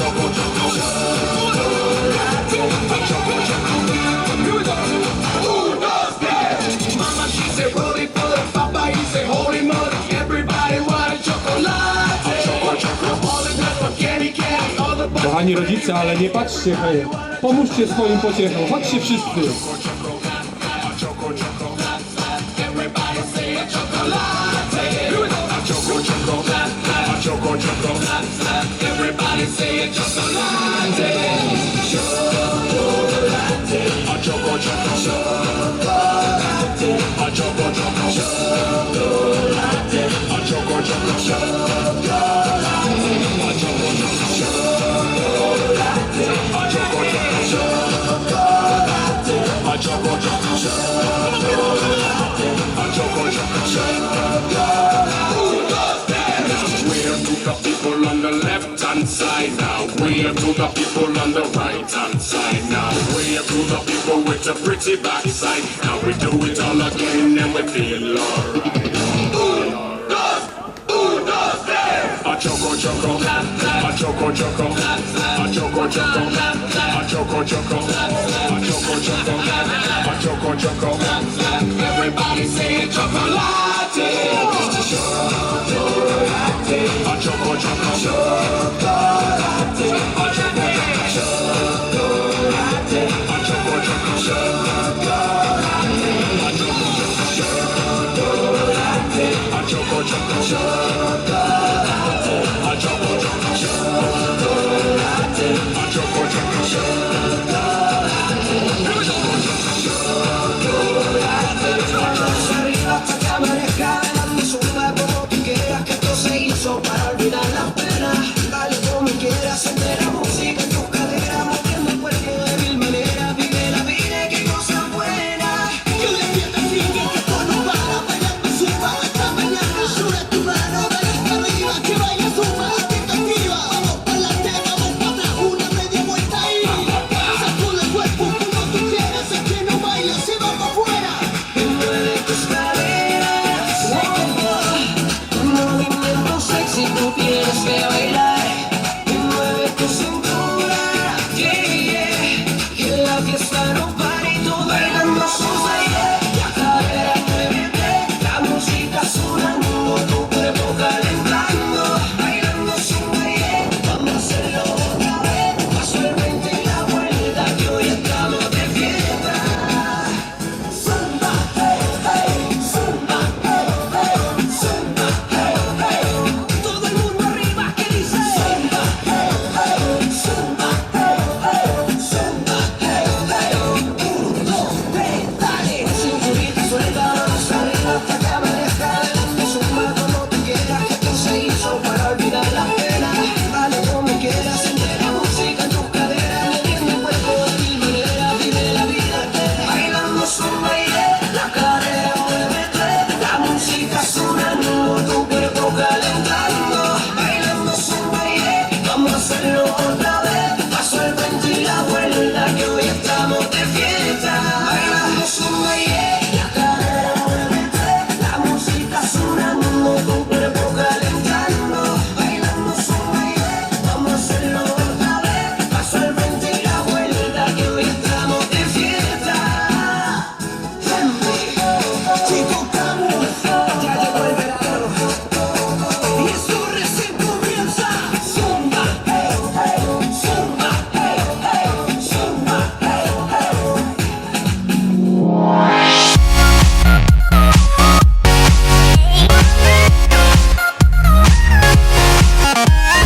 chocolate. Kochani rodzice, ale nie patrzcie, hej. Pomóżcie swoim pociechom, patrzcie wszyscy. Chocolate, chocolate, chocolate. people on the left hand side now. Wave to the people on the right hand side now. Wave to the people with the pretty backside. Now we do it all again and we feel alright. A choco choco, a choco choco, a choco choco, a choco choco, a choco choco tasty chocolate. Chocolate, chocolate, chocolate.